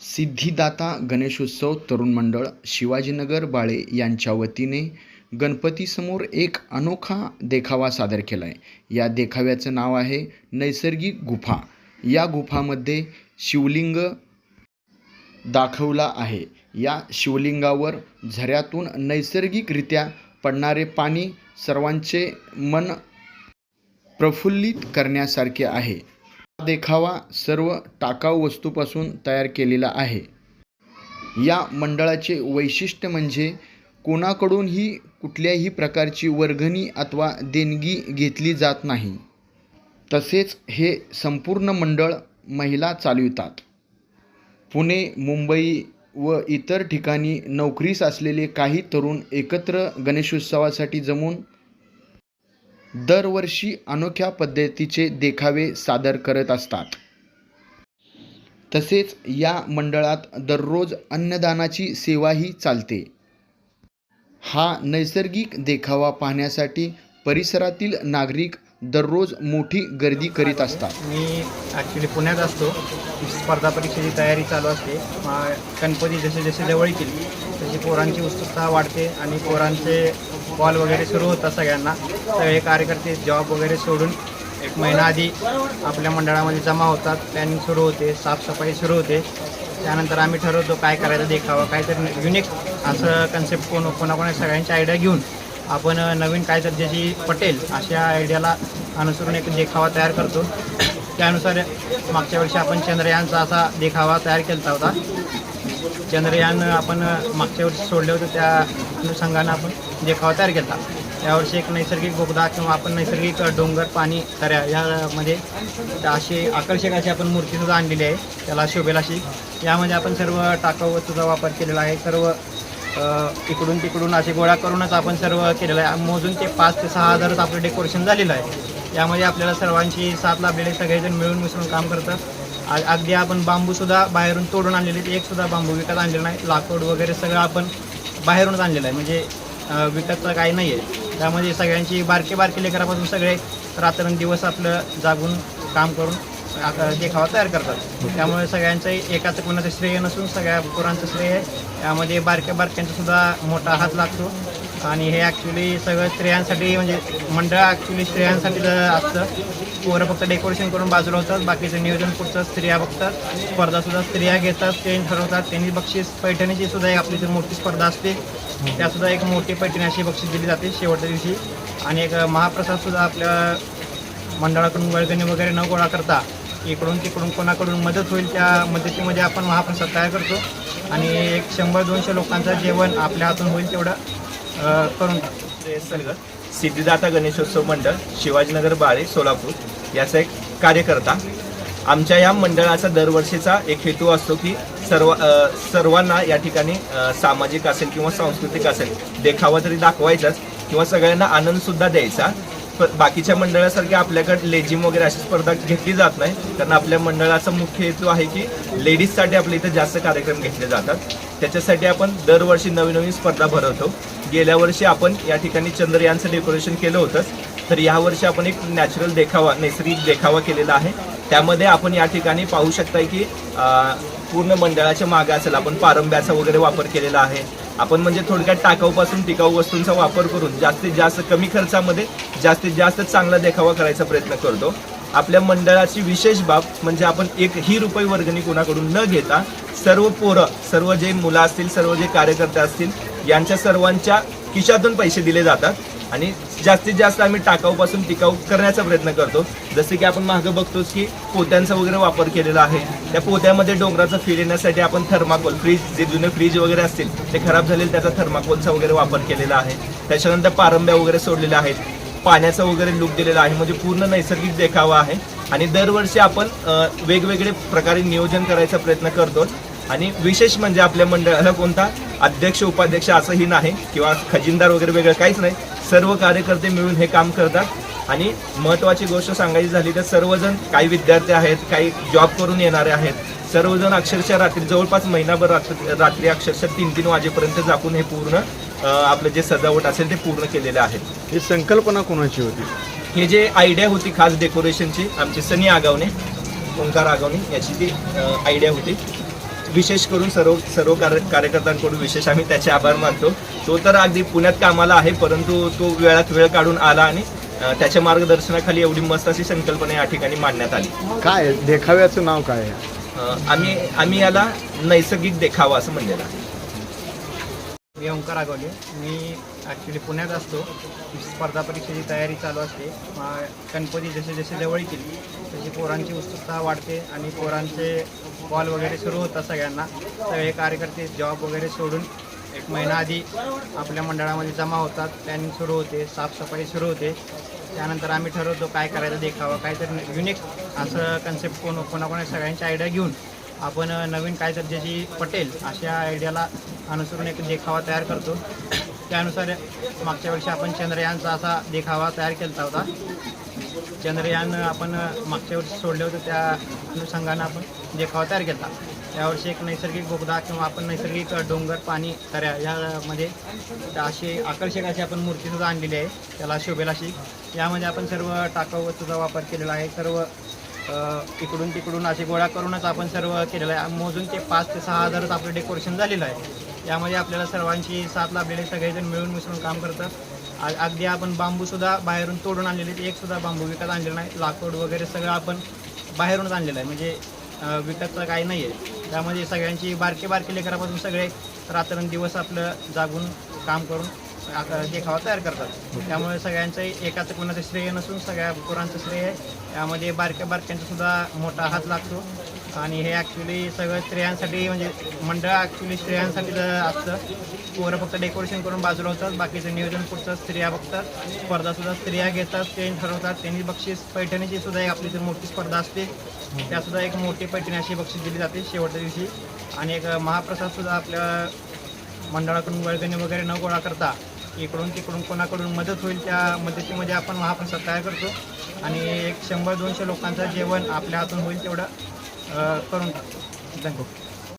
सिद्धिदाता गणेशोत्सव तरुण मंडळ शिवाजीनगर बाळे यांच्या वतीने गणपतीसमोर एक अनोखा देखावा सादर केला आहे या देखाव्याचं नाव आहे नैसर्गिक गुफा. या गुफामध्ये शिवलिंग दाखवला आहे. या शिवलिंगावर झऱ्यातून नैसर्गिकरित्या पडणारे पाणी सर्वांचे मन प्रफुल्लित करण्यासारखे आहे. देखावा सर्व टाकाऊ वस्तूपासून तयार केलेला आहे. या मंडळाचे वैशिष्ट्य म्हणजे कोणाकडूनही कुठल्याही प्रकारची वर्गणी अथवा देणगी घेतली जात नाही. तसेच हे संपूर्ण मंडळ महिला चालवितात. पुणे मुंबई व इतर ठिकाणी नोकरीस असलेले काही तरुण एकत्र गणेशोत्सवासाठी जमून दरवर्षी अनोख्या पद्धतीचे देखावे सादर करत असतात. तसेच या मंडळात दररोज अन्नदानाची सेवाही चालते. हा नैसर्गिक देखावा पाहण्यासाठी परिसरातील नागरिक दररोज मोठी गर्दी करीत असतात. मी ॲक्च्युली पुण्यात असतो. स्पर्धा परीक्षेची तयारी चालू असते. गणपती जसे जसे जवळ येतील तशी पोरांची उत्सुकता वाढते आणि पोरांचे कॉल वगैरे सुरू होतात सगळ्यांना. सगळे कार्यकर्ते जॉब वगैरे सोडून एक महिना आधी आपल्या मंडळामध्ये जमा होतात. प्लॅनिंग सुरू होते साफसफाई सुरू होते. त्यानंतर आम्ही ठरवतो काय करायचं देखावा. काहीतरी युनिक असं कन्सेप्ट कोण कोणाकोणा सगळ्यांची आयडिया घेऊन आपण नवीन काहीतरी ज्याची पटेल अशा आयडियाला अनुसरून एक देखावा तयार करतो. त्यानुसार मागच्या वर्षी आपण चंद्रयानचा असा देखावा तयार केला होता. चंद्रयान आपण मागच्या वर्षी सोडले होते त्या अनुषंगानं आपण. देखावा तयार केला यावर्षी एक नैसर्गिक बोगदा किंवा आपण नैसर्गिक डोंगर पाणी तऱ्या यामध्ये अशी आकर्षक अशी आपण मूर्तीसुद्धा आणलेली आहे. त्याला शोभेल अशी यामध्ये आपण सर्व टाकाऊ वस्तूचा वापर केलेला आहे. सर्व इकडून तिकडून असे गोळा करूनच आपण सर्व केलेलं आहे. मोजून ते पाच ते सहा हजारच आपलं डेकोरेशन झालेलं आहे. यामध्ये आपल्याला सर्वांची साथ लाभलेले सगळेजण मिळून मिसळून काम करतात. आ- अगदी आपण बांबूसुद्धा बाहेरून तोडून आणलेले एकसुद्धा बांबू विकत आणलेला नाही. लाकूड वगैरे सगळं आपण बाहेरूनच आणलेलं आहे. म्हणजे विकतचं काही नाही आहे त्यामध्ये सगळ्यांची बारके बारके लेकरापासून सगळे रात्रंदिवस आपलं जागून काम करून देखावा तयार करतात. त्यामुळे सगळ्यांचं एकाचं कोणाचं श्रेय नसून सगळ्या पोरांचं श्रेय आहे. त्यामध्ये बारक्या बारक्यांचा सुद्धा मोठा हात लागतो. आणि हे ॲक्च्युली सगळं स्त्रियांसाठी म्हणजे मंडळ ॲक्च्युली स्त्रियांसाठी असतं पोरं फक्त डेकोरेशन करून बाजूला होतात बाकीचं नियोजन पुढचं स्त्रिया बघतात स्पर्धासुद्धा स्त्रिया घेतात ते ठरवतात त्यांनी बक्षीस पैठणीची सुद्धा एक आपली जी मोठी स्पर्धा असते. त्यासुद्धा एक मोठी पैठणी अशी बक्षीस दिली जाते शेवटच्या दिवशी. आणि एक महाप्रसादसुद्धा आपल्या मंडळाकडून वर्गणी वगैरे न गोळा करता इकडून तिकडून कोणाकडून मदत होईल त्या मदतीमध्ये आपण महाप्रसाद तयार करतो. आणि एक शंभर दोनशे लोकांचं जेवण आपल्या हातून होईल तेवढं. करून सिद्धिदाता गणेशोत्सव मंडळ शिवाजीनगर बाळे सोलापूर याचा एक कार्यकर्ता. आमच्या या मंडळाचा दरवर्षीचा एक हेतू असतो की सर्व सर्वांना या ठिकाणी सामाजिक असेल किंवा सांस्कृतिक असेल देखावा तरी दाखवायचाच किंवा सगळ्यांना आनंदसुद्धा द्यायचा. बाकीच्या मंडळासारखे आपल्याकडे लेझिम वगैरे अशी स्पर्धा घेतली जात नाही. कारण आपल्या मंडळाचा मुख्य हेतू आहे की लेडीजसाठी आपल्या इथं जास्त कार्यक्रम घेतले जातात. त्याच्यासाठी आपण दरवर्षी नवीन नवीन स्पर्धा भरवतो. गेल्या वर्षी आपण या ठिकाणी चंद्रयानचं डेकोरेशन केलं होतं. तर यावर्षी आपण एक नॅचरल देखावा नैसर्गिक देखावा केलेला आहे. त्यामध्ये आपण या ठिकाणी पाहू शकताय की पूर्ण मंडळाच्या मागे असेल आपण पारंब्याचा वगैरे वापर केलेला आहे. आपण म्हणजे थोडक्यात टाकाऊपासून टिकाऊ वस्तूंचा वापर करून जास्तीत जास्त कमी खर्चामध्ये जास्तीत जास्त चांगला देखावा करायचा प्रयत्न करतो. आपल्या मंडळाची विशेष बाब म्हणजे आपण एकही रुपये वर्गणी कोणाकडून न घेता सर्व पोरं सर्व जे मुलं असतील सर्व जे कार्यकर्ते असतील यांच्या सर्वांच्या खिशातून पैसे दिले जातात. आणि जास्तीत जास्त आम्ही टाकाऊपासून टिकाऊ करण्याचा प्रयत्न करतो. जसे की आपण मागं बघतोच की पोत्यांचा वगैरे वापर केलेला आहे. त्या पोत्यामध्ये डोंगराचं फिर येण्यासाठी आपण थर्माकोल फ्रीज जे जुने फ्रीज वगैरे असतील ते खराब झालेले त्याचा थर्माकोलचा वगैरे वापर केलेला आहे. त्याच्यानंतर पारंब्या वगैरे सोडलेल्या आहेत. पाण्याचा वगैरे लुक दिलेला आहे. म्हणजे पूर्ण नैसर्गिक देखावा आहे. आणि दरवर्षी आपण वेगवेगळे प्रकारे नियोजन करायचा प्रयत्न करतो. आणि विशेष म्हणजे आपल्या मंडळाला कोणता अध्यक्ष उपाध्यक्ष असंही नाही किंवा खजिनदार वगैरे वेगळं काहीच नाही. सर्व कार्यकर्ते मिळून हे काम करतात. आणि महत्त्वाची गोष्ट सांगायची झाली तर सर्वजण काही विद्यार्थी आहेत काही जॉब करून येणारे आहेत सर्वजण अक्षरशः रात्री जवळपास महिनाभर रात्री अक्षरशः तीन तीन वाजेपर्यंत जाकून हे पूर्ण आपलं जे सजावट असेल ते पूर्ण केलेले आहेत ही संकल्पना कोणाची होती? हे जे आयडिया होती खास डेकोरेशनची आमची सनी आगावणे ओंकार आगावणे याची ती आयडिया होती. विशेष करून सर्व सर्व कार्य कार्यकर्त्यांकडून विशेष आम्ही त्याचे आभार मानतो. तो तर अगदी पुण्यात कामाला आहे परंतु तो वेळात वेळ काढून आला आणि त्याच्या मार्गदर्शनाखाली एवढी मस्त अशी संकल्पना या ठिकाणी मांडण्यात आली. काय देखाव्याचं नाव काय आहे? आम्ही आम्ही याला नैसर्गिक देखावा असं म्हणलेलं आहे. मी ओंकार आगवले. मी ॲक्च्युली पुण्यात असतो. स्पर्धा परीक्षेची तयारी चालू असते. गणपती जसे जसे जवळ येतील तशी पोरांची उत्सुकता वाढते आणि पोरांचे बॉल वगैरे सुरू होतात सगळ्यांना. सगळे कार्यकर्ते जॉब वगैरे सोडून एक महिना आधी आपल्या मंडळामध्ये जमा होतात. प्लॅनिंग सुरू होते. साफसफाई सुरू होते. त्यानंतर आम्ही ठरवतो काय करायचं देखावा. काहीतरी युनिक असं कन्सेप्ट कोण कोणाकोणा सगळ्यांची आयडिया घेऊन आपण नवीन काय तर ज्याची पटेल अशा आयडियाला अनुसरून एक देखावा तयार करतो. त्यानुसार मागच्या वर्षी आपण चंद्रयानचा असा देखावा तयार केला होता. चंद्रयान आपण मागच्या वर्षी सोडले होते त्या अनुषंगानं आपण देखावा तयार केला यावर्षी एक नैसर्गिक बोगदा किंवा आपण नैसर्गिक डोंगर पाणी तऱ्या यामध्ये अशी आकर्षक अशी आपण मूर्तीसुद्धा आणलेली आहे. त्याला शोभेल अशी यामध्ये आपण सर्व टाकाऊ वस्तूचा वापर केलेला आहे. सर्व इकडून तिकडून असे गोळा करूनच आपण सर्व केलेलं आहे. मोजून ते पाच ते सहा हजारच आपलं डेकोरेशन झालेलं आहे. यामध्ये आपल्याला सर्वांची साथ लाभलेले सगळेजण मिळून मिसळून काम करतात. अगदी आपण बांबूसुद्धा बाहेरून तोडून आणलेले एकसुद्धा एक सुद्धा बांबू विकत आणलेला नाही. लाकूड वगैरे सगळं आपण बाहेरूनच आणलेलं आहे. म्हणजे विकतचं काही नाही आहे. त्यामध्ये सगळ्यांची बारके बारके लेकरापासून सगळे रात्रंदिवस आपलं जागून काम करून देखावा तयार करतात. त्यामुळे सगळ्यांचं एकाचं कोणाचं श्रेय नसून सगळ्या पोरांचं श्रेय आहे. यामध्ये बारक्या बारक्यांचा सुद्धा मोठा हात लागतो. आणि हे ॲक्च्युली सगळं स्त्रियांसाठी म्हणजे मंडळ ॲक्च्युली स्त्रियांसाठी असतं. पोरं फक्त डेकोरेशन करून बाजूला होतात. बाकीचं नियोजन पुढचं स्त्रिया बघतात. स्पर्धासुद्धा स्त्रिया घेतात. ते ठरवतात. त्यांनी बक्षीस पैठणीची सुद्धा एक आपली जी मोठी स्पर्धा असते. त्यासुद्धा एक मोठी पैठणी अशी बक्षीस दिली जाते शेवटच्या दिवशी. आणि एक महाप्रसादसुद्धा आपल्या मंडळाकडून वर्गणी वगैरे न गोळा करता इकडून तिकडून कोणाकडून मदत होईल त्या मदतीमध्ये आपण महाप्रसाद तयार करतो. आणि एक शंभर दोनशे लोकांचं जेवण आपल्या हातून होईल तेवढं. 어, 그런 된거